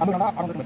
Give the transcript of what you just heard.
அவங்க